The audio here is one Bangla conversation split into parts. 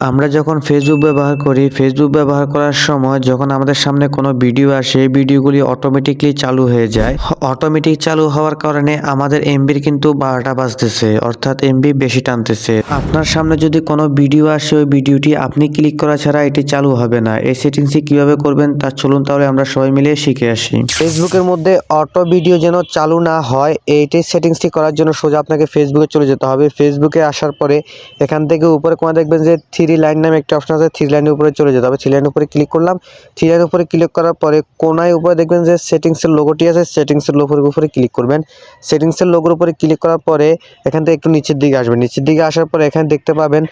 আমরা যখন ফেসবুক ব্যবহার করি ফেসবুক ব্যবহার করার সময় যখন আমাদের সামনে কোনো ভিডিও আসে ভিডিওগুলি অটোমেটিকলি চালু হয়ে যায়। অটোমেটিক চালু হওয়ার কারণে আমাদের এমবির কিন্তু বারোটা বাজতেছে, অর্থাৎ এমবি বেশি টানতেছে। আপনার সামনে যদি কোনো ভিডিও আসে, ওই ভিডিওটি আপনি ক্লিক করা ছাড়া এটি চালু হবে না। এই সেটিংসটি কীভাবে করবেন তা চলুন তাহলে আমরা সবাই মিলে শিখে আসি। ফেসবুকের মধ্যে অটো ভিডিও যেন চালু না হয়, এইটি সেটিংসটি করার জন্য সোজা আপনাকে ফেসবুকে চলে যেতে হবে। ফেসবুকে আসার পরে এখান থেকে উপরে কোণে দেখবেন যে থ্রি লাইন নামে একটা অপশন আছে থ্রি লাইনের উপরে চলে যেতে হবে থ্রি লাইনের উপরে ক্লিক করলাম। থ্রি লাইনের উপরে ক্লিক করার পরে কোনায় উপরে দেখবেন যে সেটিংসের লোগোটি আছে সেটিংসের লোগোর উপরে ক্লিক করবেন। সেটিংসের লোগোর উপরে ক্লিক করার পরে এখান থেকে একটু নিচের দিকে আসবেন। নিচের দিকে আসার পরে এখানে দেখতে পাবেন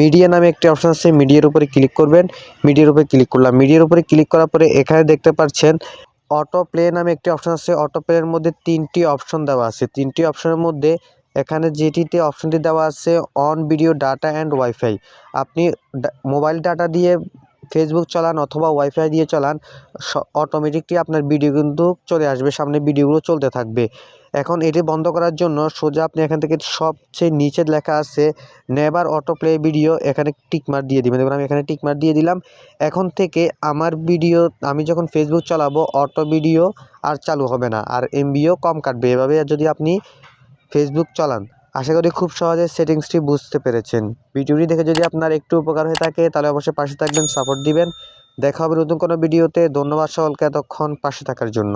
মিডিয়া নামে একটি অপশন আছে মিডিয়ার উপরে ক্লিক করবেন। মিডিয়ার উপরে ক্লিক করলাম। মিডিয়ার উপরে ক্লিক করার পরে এখানে দেখতে পাচ্ছেন অটো প্লে নামে একটি অপশন আছে। অটো প্লের মধ্যে তিনটি অপশন দেওয়া আছে। তিনটি অপশনের মধ্যে এখানে যেটিতে অপশনটি দেওয়া আছে on video data and wifi আপনি মোবাইল ডাটা দিয়ে ফেসবুক চালান অথবা ওয়াইফাই দিয়ে চালান অটোমেটিকলি আপনার ভিডিও কিন্তু চলে আসবে, সামনে ভিডিওগুলো চলতে থাকবে। এখন এটি বন্ধ করার জন্য সোজা আপনি এখান থেকে সবচেয়ে নিচে লেখা আছে নেভার অটো প্লে ভিডিও এখানে টিকমার দিয়ে দিবেন। দেখুন, আমি এখানে টিকমার দিয়ে দিলাম। এখন থেকে আমার ভিডিও আমি যখন ফেসবুক চালাবো অটো ভিডিও আর চালু হবে না। আর এমবিও কম কাটবে। এভাবে যদি আপনি ফেসবুক চালান। আশা করি খুব সহজে সেটিংসটি বুঝতে পেরেছেন। ভিডিওটি দেখে যদি আপনার একটু উপকার হয়ে থাকে, তাহলে অবশ্যই পাশে থাকবেন সাপোর্ট দিবেন। দেখা হবে নতুন কোনো ভিডিওতে। ধন্যবাদ সকলকে এতক্ষণ পাশে থাকার জন্য।